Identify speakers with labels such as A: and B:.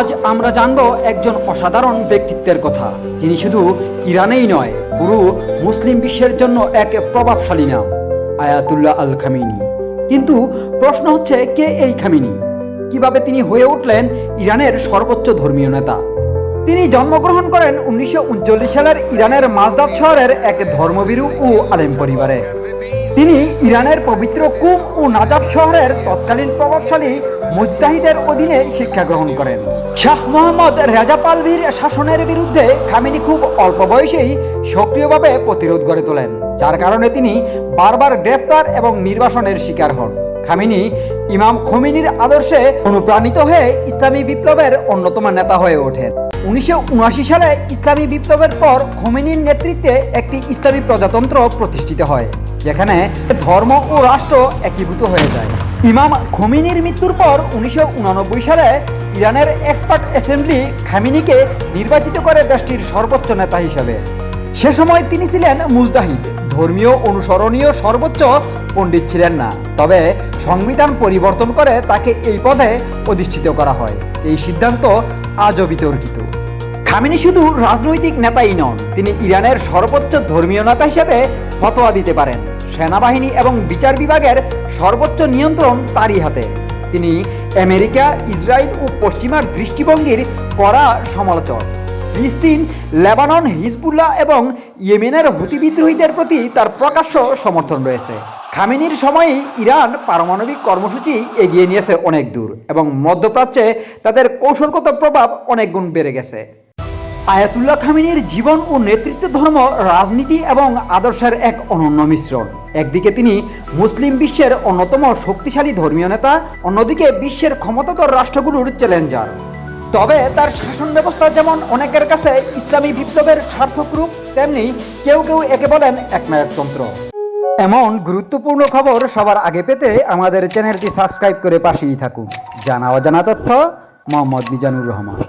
A: আজ আমরা জানব একজন অসাধারণ ব্যক্তিত্বের কথা, যিনি শুধু ইরানেই নয়, পুরো মুসলিম বিশ্বের জন্য এক প্রভাবশালী নাম, আয়াতুল্লাহ আল খামিনি। কিন্তু প্রশ্ন হচ্ছে, কে এই খামিনি? কীভাবে তিনি হয়ে উঠলেন ইরানের সর্বোচ্চ ধর্মীয় নেতা? তিনি জন্মগ্রহণ করেন উনিশশো উনচল্লিশ সালের ইরানের মাজদাদ শহরের এক ধর্মবিরু ও আলেম পরিবারে। তিনি ইরানের পবিত্র কুম ও নাজাব শহরের তৎকালীন প্রভাবশালী মুজতাহিদের অধীনে শিক্ষা গ্রহণ করেন। শাহ মোহাম্মদ রেজা পালভির শাসনের বিরুদ্ধে খামিনি খুব অল্প বয়সেই সক্রিয়ভাবে প্রতিরোধ গড়ে তোলেন, যার কারণে তিনি বারবার গ্রেফতার এবং নির্বাসনের শিকার হন। খামিনি ইমাম খমিনির আদর্শে অনুপ্রাণিত হয়ে ইসলামী বিপ্লবের অন্যতম নেতা হয়ে ওঠেন। উনিশশো উনআশি সালে ইসলামী বিপ্লবের পর খমিনির নেতৃত্বে একটি ইসলামী প্রজাতন্ত্র প্রতিষ্ঠিত হয়। যেখানে ধর্ম ও রাষ্ট্র একীভূত হয়ে যায়। ইমাম খমিনির মৃত্যুর পর উনিশশো সালে ইরানের এক্সপার্ট অ্যাসেম্বলি খামিনিকে নির্বাচিত করে দেশটির সর্বোচ্চ নেতা হিসেবে। সে সময় তিনি ছিলেন মুজদাহিদ ধর্মীয় অনুসরণীয় সর্বোচ্চ পণ্ডিত ছিলেন না। তবে সংবিধান পরিবর্তন করে তাকে এই পদে অধিষ্ঠিত করা হয়। এই সিদ্ধান্ত আজও বিতর্কিত। খামিনি শুধু রাজনৈতিক নেতাই নন, তিনি ইরানের সর্বোচ্চ ধর্মীয় নেতা হিসেবে ফতোয়া দিতে পারেন। সেনাবাহিনী এবং বিচার বিভাগের সর্বোচ্চ নিয়ন্ত্রণ তারই হাতে। তিনি আমেরিকা, ইসরায়েল ও পশ্চিমার দৃষ্টিভঙ্গির কড়া সমালোচক। ফিলিস্তিন, লেবানন, হিজবুল্লাহ এবং ইয়েমেনের হুতি বিদ্রোহীদের প্রতি তার প্রকাশ্য সমর্থন রয়েছে। খামিনির সময়ই ইরান পারমাণবিক কর্মসূচি এগিয়ে নিয়েছে অনেক দূর এবং মধ্যপ্রাচ্যে তাদের কৌশলগত প্রভাব অনেক গুণ বেড়ে গেছে। আয়াতুল্লাহ খামিনীর জীবন ও নেতৃত্ব ধর্ম, রাজনীতি এবং আদর্শের এক অনন্য মিশ্রণ। একদিকে তিনি মুসলিম বিশ্বের অন্যতম শক্তিশালী ধর্মীয় নেতা, অন্যদিকে বিশ্বের ক্ষমতাধর রাষ্ট্রগুলোর চ্যালেঞ্জার তবে তার শাসন ব্যবস্থা যেমন অনেকের কাছে ইসলামী বিপ্লবের সার্থক রূপ তেমনি কেউ কেউ একে বলেন একনায়কতন্ত্র। এমন গুরুত্বপূর্ণ খবর সবার আগে পেতে আমাদের চ্যানেলটি সাবস্ক্রাইব করে পাশেই থাকুন। জানা অজানা তথ্য, মোহাম্মদ মিজানুর রহমান।